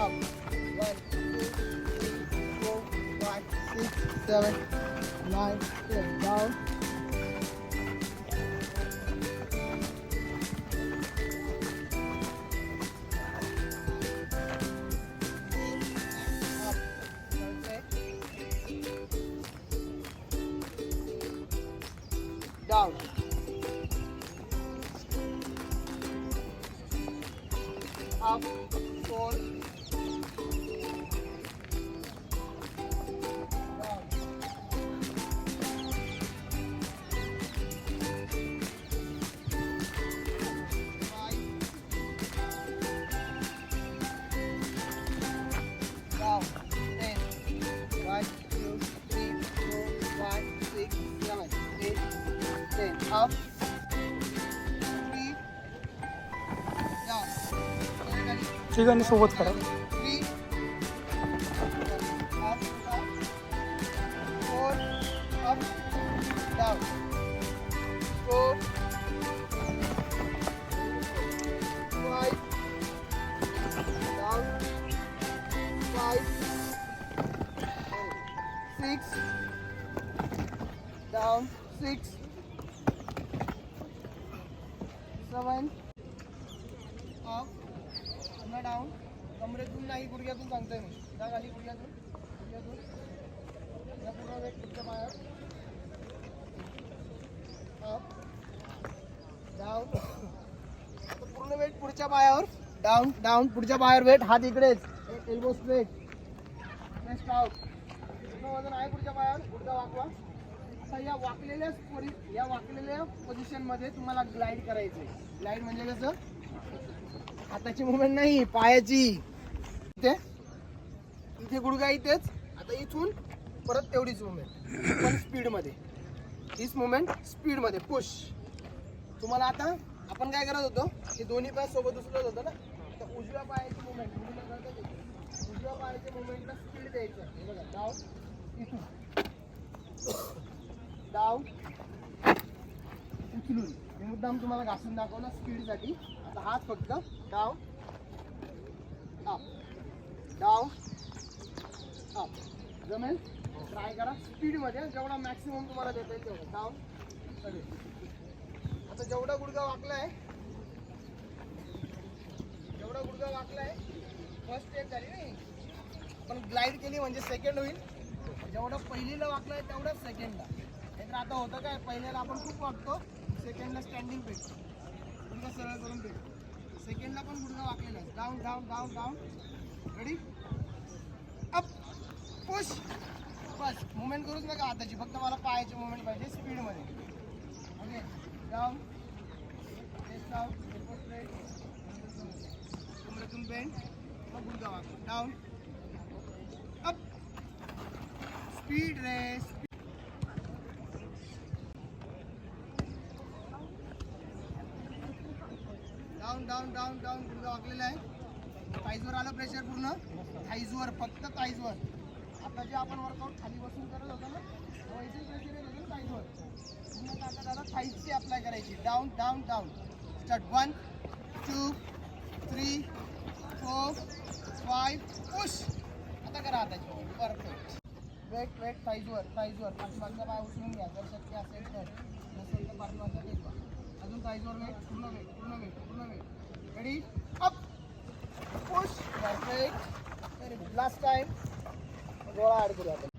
up. One, two, three, four, five, six, seven, nine, ten. Down. Down. Up. Four. Up. Three. Down. Vertically. तिघांनी सोबत करा Three. Up, up. Four. Up. Down. Four. Five. Down. Five. Six. Down. Six. Seven. Up. पुन्हा down कमरेतून नाही गुडघ्यातून सांगतोय मी. जा खाली गुडघ्यातून. गुडघ्यातून. या पूर्ण वेट पुढच्या पायावर. अप डाऊन पूर्ण वेट पुढच्या पायावर. डाऊन डाऊन पुढच्या पायावर वेट हात इकडेच. एल्बो स्ट्रेट चेस्ट आउट पूर्ण वजन आहे पुढच्या पायावर. पुढचा वाकवा. आता या वाकलेल्या परि- या वाकलेल्या पोझिशनमध्ये तुम्हाला ग्लाइड करायचं ग्लाइड म्हणजे कसं? हाताची मुवमेंट नाही पायाची. इथे. इथे गुडघा इथेच. आता इथून परत तेवढीच मुवमेंट पण स्पीडमध्ये हीच मुवमेंट स्पीडमध्ये पुश तुम्हाला आता आपण काय करत होतो? हे दोन्ही पाय सोबत उचलत होतो ना? तर उजव्या पायाची मुवमेंट उजव्या पायाच्या मुवमेंटला स्पीड द्यायचं. हे बघा. डाव इथून. डाव उचलून. मी मुद्दाम तुम्हाला घासून दाखवलं स्पीडसाठी. आता हात फक्त डाव अप डाव अप जमेल? ट्राय करा. स्पीडमध्ये जेवढा मॅक्सिमम तुम्हाला देता येईल तेवढा. डाव सगळे. आता जेवढा गुडघा वाकलाय जेवढा वाकला वाकलाय फर्स्ट स्टेप झाली नाही. पण ग्लाइड केली म्हणजे सेकंड होईल. जेवढं पहिलीला वाकलाय तेवढंच सेकंडला नाहीतर आता होतं काय पहिल्याला आपण खूप वागतो सेकंडला स्टँडिंग भेटतो गुडघा सरळ करून भेटतो सेकंडला पण गुडघा वाकलेला. आहे down down down down ready up push बस मुवमेंट करूच नका हाताची फक्त मला पायाची मुवमेंट पाहिजे स्पीडमध्ये ओके डाऊन चेस्ट आउट कमरेतून बेंड मग गुडघा वाकवा down up speed race down down down down गुडघा वाकलेला आहे. थाईजवर आलं प्रेशर पूर्ण. थाईजवर फक्त थाईजवर आता जे आपण वर्कआउट खाली बसून करत होतो ना वैसे प्रेशर येत होतं थाईजवर पूर्ण ताकद आता थाईजची अप्लाय करायची. Down down down start one two three four five push आता करा आताची परफेक्ट वेट वेट थाईजवर थाईजवर पाठीमागचा पाय उचलून घ्या. जर शक्य असेल तर. नसेल तर पाठीमागचा टेकवा अजून थाईजवर वेट पूर्ण वेट पूर्ण वेट पूर्ण weight ready up push perfect very good last time गोळा ॲड करू आपण